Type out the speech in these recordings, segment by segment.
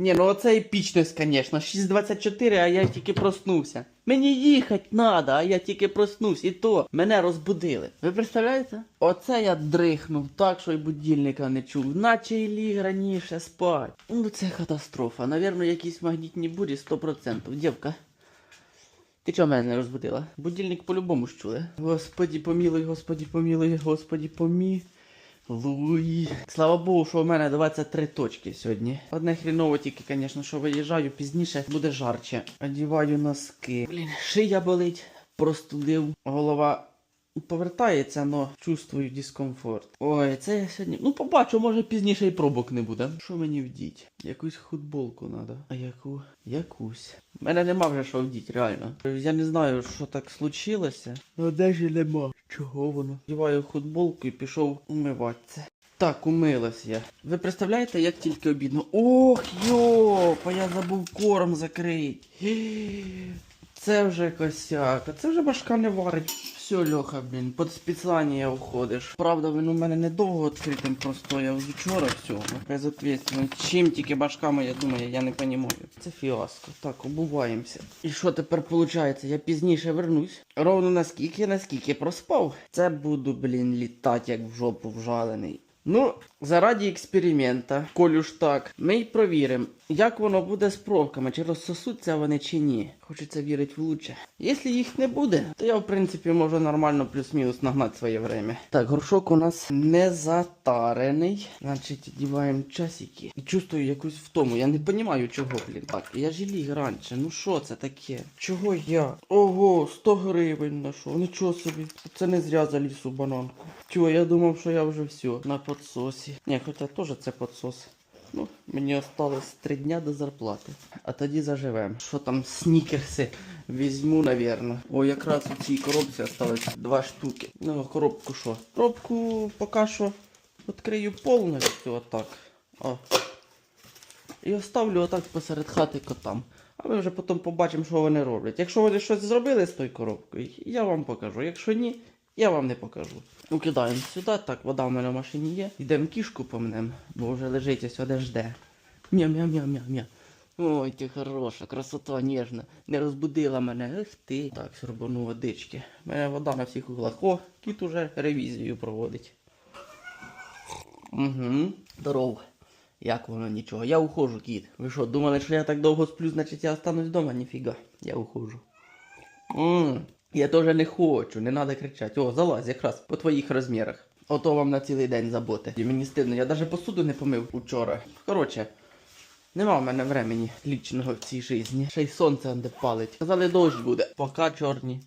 Ні, ну оце епічність, звісно. 6.24, а я тільки проснувся. Мені їхати треба, а я тільки проснувся. І то мене розбудили. Ви представляєте? Оце я дрихнув так, що й будильника не чув. Наче й ліг раніше спать. Ну це катастрофа. Навірно, якісь магнітні бурі 100%. Дівка. Ти чого мене не розбудила? Будильник по-любому чули. Господі помілуй, господі помілуй, господі помілуй. Слава Богу, що у мене 23 точки сьогодні. Одне хріново тільки, звісно, що виїжджаю пізніше, буде жарче. Одіваю носки. Блін, шия болить, простудив, голова повертається, но чувствую дискомфорт. Ой, це я сьогодні. Ну, побачу, може пізніше і пробок не буде. Що мені вдіть? Якусь футболку треба. А яку? Якусь. У мене нема вже що вдіть, реально. Я не знаю, що так случилося. Одежі нема. Чого воно? Вдіваю футболку і пішов умиватися. Так, умилась я. Ви представляєте, як тільки обідно. Ох, йопа, я забув корм закрити. Це вже косяк, а це вже башка не варить. Все, Льоха, блін, під спеціальні уходиш. Правда, він у мене недовго відкритим простояв з вчора всього. Безответственно. Чим тільки башка моя думає, я не розумію. Це фіаско. Так, обуваємося. І що тепер виходить? Я пізніше вернусь. Ровно наскільки, наскільки проспав. Це буду, блін, літати як в жопу вжалений. Ну, заради експеримента, колю ж так, ми й провіримо, як воно буде з пробками, чи розсосуться вони чи ні. Хочеться вірити в лучше. Якщо їх не буде, то я в принципі можу нормально плюс-мінус нагнати своє время. Так, горшок у нас не затарений. Значить, одіваємо часики. І чувствую якусь втому. Я не розумію, чого, блін. Так, я ж ліг раніше. Ну що це таке? Чого я? Ого, 100 гривень на що? Нічого собі. Це не зря заліз у бананку. Чого, я думав, що я вже все на подсосі. Ні, хоча теж це подсос. Ну, мені осталось три дня до зарплати. А тоді заживем. Що там, снікерси візьму, навірно. О, якраз у цій коробці осталось два штуки. Ну, коробку що? Коробку поки що відкрию повністю отак. О. І оставлю отак посеред хати котам. А ми вже потім побачимо, що вони роблять. Якщо вони щось зробили з тою коробкою, я вам покажу. Якщо ні, я вам не покажу. Укидаємо сюди, так, вода в мене в машині є. Йдемо кішку помнем, бо вже лежить ось сюди жде. Мя-мя-мя-мя-мя. Ой, ти хороша, красота ніжна. Не розбудила мене. Ех ти. Так, сорбану водички. У мене вода на всіх углах. О, кіт уже ревізію проводить. Угу. Здоров. Як воно нічого? Я ухожу, кіт. Ви що, думали, що я так довго сплю, значить я останусь вдома? Ніфіга. Я ухожу. Ммм. Я теж не хочу, не треба кричати. О, залазь якраз по твоїх розмірах. Ото вам на цілий день заботи. І мені стидно, я навіть посуду не помив учора. Коротше, нема в мене времени лічного в цій житті. Ще й сонце де палить. Казали, дощ буде. Пока чорні.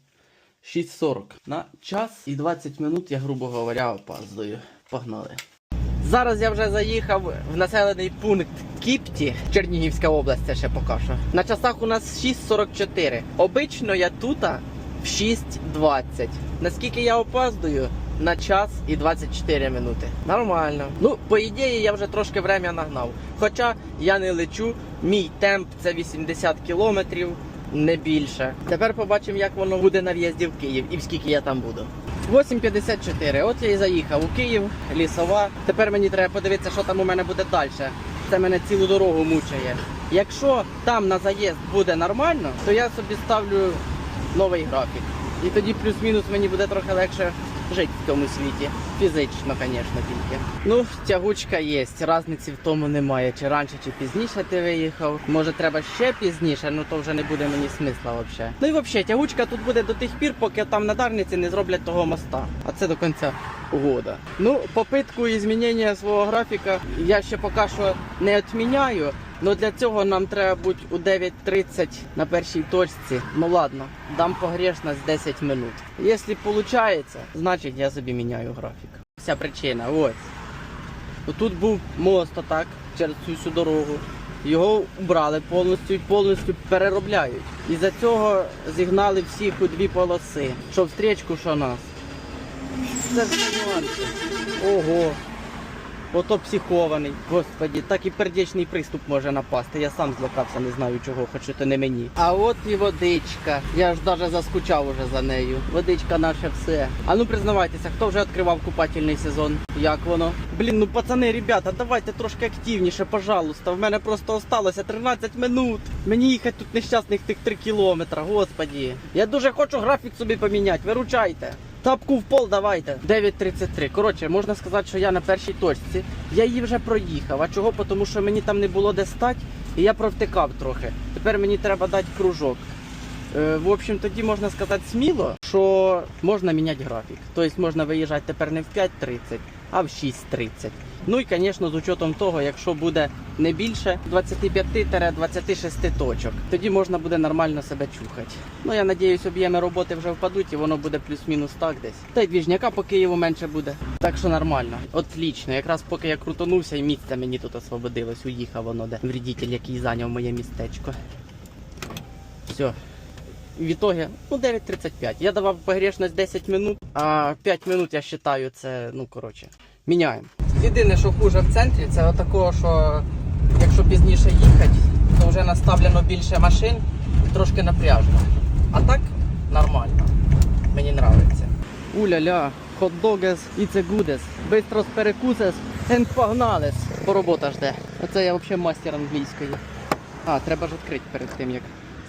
6.40. На час і 20 минут я, грубо говоря, опаздую. Погнали. Зараз я вже заїхав в населений пункт Кіпті, Чернігівська область, це ще поки що. На часах у нас 6.44. Обично я тут в 6.20. Наскільки я опаздую? На час і 24 минути. Нормально. Ну, по ідеї, я вже трошки время нагнав. Хоча я не лечу, мій темп це 80 кілометрів, не більше. Тепер побачимо, як воно буде на в'їзді в Київ і скільки я там буду. 8.54. От я і заїхав у Київ, лісова. Тепер мені треба подивитися, що там у мене буде далі. Це мене цілу дорогу мучає. Якщо там на заїзд буде нормально, то я собі ставлю новий графік. І тоді плюс-мінус мені буде трохи легше жити в цьому світі. Фізично, звісно, тільки. Ну, тягучка є, різниці в тому немає. Чи раніше, чи пізніше ти виїхав. Може треба ще пізніше, ну то вже не буде мені смисла взагалі. Ну і взагалі, тягучка тут буде до тих пір, поки там на Дарниці не зроблять того моста. А це до кінця года. Ну, попитку і змінення свого графіка я ще поки що не відміняю. Ну для цього нам треба бути у 9.30 на першій точці. Ну ладно, дам погрешність 10 минут. Якщо виходить, значить я собі міняю графік. Вся причина, ось. Тут був мост отак через цю всю дорогу. Його убрали повністю і повністю переробляють. І за цього зігнали всіх у дві полоси. Що встрічку, що нас. Це все нюанси. Ого. Ото психований. Господі, так і пердячний приступ може напасти. Я сам злякався, не знаю чого, хоч то не мені. А от і водичка. Я ж даже заскучав уже за нею. Водичка наше все. А ну признавайтеся, хто вже відкривав купательний сезон? Як воно? Блін, ну пацани, ребята, давайте трошки активніше, пожалуйста. В мене просто осталося 13 минут. Мені їхати тут нещасних тих 3 кілометра, господі. Я дуже хочу графік собі поміняти, виручайте. Тапку в пол давайте. 9.33. Коротше, можна сказати, що я на першій точці. Я її вже проїхав. А чого? Тому що мені там не було де стати, і я провтикав трохи. Тепер мені треба дати кружок. Е, В общем, тоді можна сказати сміло, що можна міняти графік. Тобто можна виїжджати тепер не в 5.30, а в 6.30. Ну і, звісно, з учетом того, якщо буде не більше 25-26 точок, тоді можна буде нормально себе чухати. Ну я надіюсь, об'єми роботи вже впадуть і воно буде плюс-мінус так десь. Та й двіжняка по Києву менше буде. Так що нормально. Отлично. Якраз поки я крутонувся і місце мені тут освободилось, уїхав воно де вредитель, який зайняв моє містечко. Все. В ітогі, ну 9.35. Я давав погрешність 10 минут, а 5 минут я вважаю, це, ну коротше, міняємо. Єдине, що хуже в центрі, це отакого, що якщо пізніше їхати, то вже наставлено більше машин, трошки напряжно. А так нормально. Мені подобається. Уля-ля, хот-догес і це гудес. Бистро перекусес, and погналес. По робота жде. Оце я взагалі мастер англійської. А, треба ж відкрити перед тим, як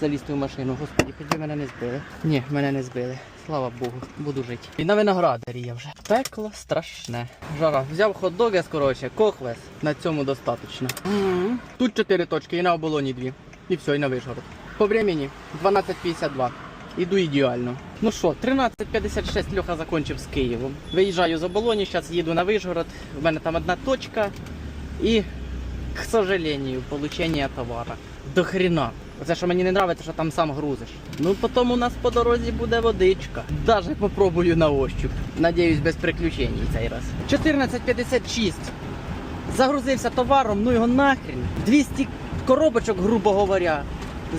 залізти в машину. Господи, би мене не збили. Ні, мене не збили. Слава Богу, буду жити. І на виноградарі я вже. Пекло страшне. Жара. Взяв хот-догес, коротше, кохвес. На цьому достатньо. М. Тут 4 точки і на оболоні 2. І все, і на Вишгород. По времени 12.52. Іду ідеально. Ну що, 13.56 Льоха закончив з Києвом. Виїжджаю з оболоні, зараз їду на Вишгород. У мене там одна точка. І, к сожалению, получение товара. До хрена. Оце, що мені не подобається, що там сам грузиш. Ну, потім у нас по дорозі буде водичка. Даже попробую на ощуп. Надіюсь, без приключень цей раз. 14.56. Загрузився товаром, ну його нахрін. 200 коробочок, грубо говоря.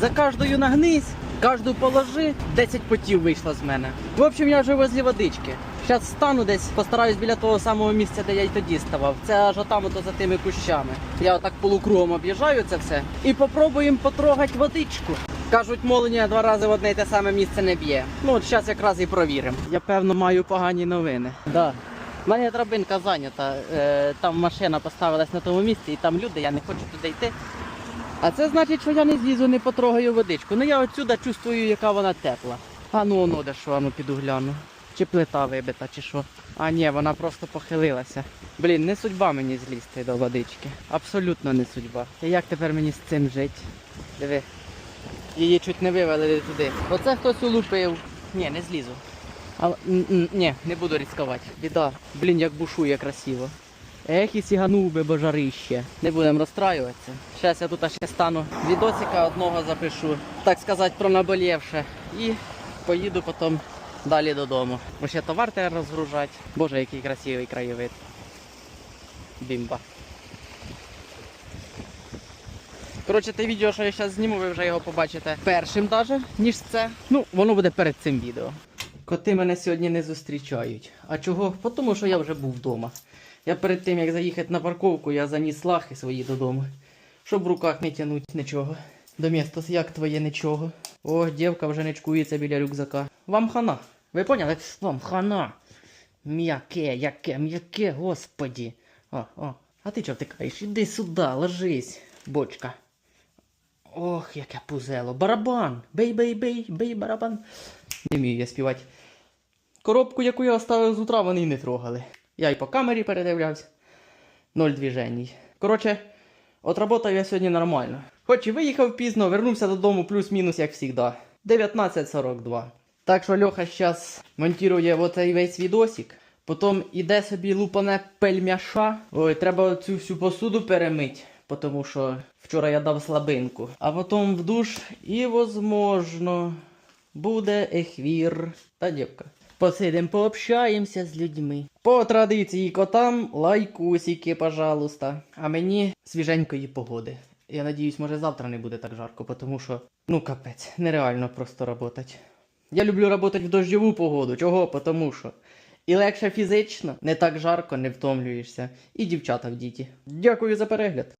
За кожною нагнись, кожну положи, 10 потів вийшло з мене. В общем, я вже возле водички. Зараз стану десь, постараюсь біля того самого місця, де я й тоді ставав. Це аж отам ото за тими кущами. Я отак полукругом об'їжджаю це все і попробуємо потрогати водичку. Кажуть, молення два рази в одне й те саме місце не б'є. Ну от зараз якраз і провіримо. Я певно маю погані новини. Да. У мене драбинка зайнята. Е, там машина поставилась на тому місці, і там люди, я не хочу туди йти. А це значить, що я не злізу, не потрогаю водичку. Ну я отсюда чувствую, яка вона тепла. А ну оно де що, а ну піду гляну. Чи плита вибита, чи що. А ні, вона просто похилилася. Блін, не судьба мені злізти до водички. Абсолютно не судьба. І як тепер мені з цим жити? Диви. Її чуть не вивели туди. Оце хтось улупив. Ні, не злізу. А, м, м, ні, не буду ризикувати. Біда. Блін, як бушує красиво. Ех, і сіганув би божарище. Не будемо розстраюватися. Зараз я тут ще стану відосика одного запишу, так сказати, про наболівше. І поїду потім далі додому. Бо ще товар треба розгружати. Боже, який красивий краєвид. Бімба. Коротше, те відео, що я зараз зніму, ви вже його побачите першим даже, ніж це. Ну, воно буде перед цим відео. Коти мене сьогодні не зустрічають. А чого? Тому що я вже був вдома. Я перед тим, як заїхати на парковку, я заніс лахи свої додому. Щоб в руках не тянуть нічого. Домістос, як твоє нічого? О, дівка вже не чкується біля рюкзака. Вам хана. Ви поняли? Вам хана. М'яке, яке, м'яке, господі. О, о. А ти чого втикаєш? Іди сюди, ложись, бочка. Ох, яке пузело. Барабан. Бей, бей, бей, бей, барабан. Не вмію я співати. Коробку, яку я оставив з утра, вони й не трогали. Я й по камері передивлявся. Ноль движень. Коротше, отработав я сьогодні нормально. Хоч і виїхав пізно, вернувся додому плюс-мінус, як завжди. 19.42. Так що Льоха зараз монтує оцей весь відосик. Потім іде собі лупане пельмяша. Ой, треба цю всю посуду перемити, тому що вчора я дав слабинку. А потім в душ і, возможно, буде ехвір та дівка. Посидим, пообщаємося з людьми. По традиції котам лайкусики, пожалуйста. А мені свіженької погоди. Я надіюсь, може завтра не буде так жарко, тому що, ну капець, нереально просто работать. Я люблю работать в дождьову погоду. Чого? Тому що І легше фізично, не так жарко, не втомлюєшся. І дівчата в діті. Дякую за перегляд.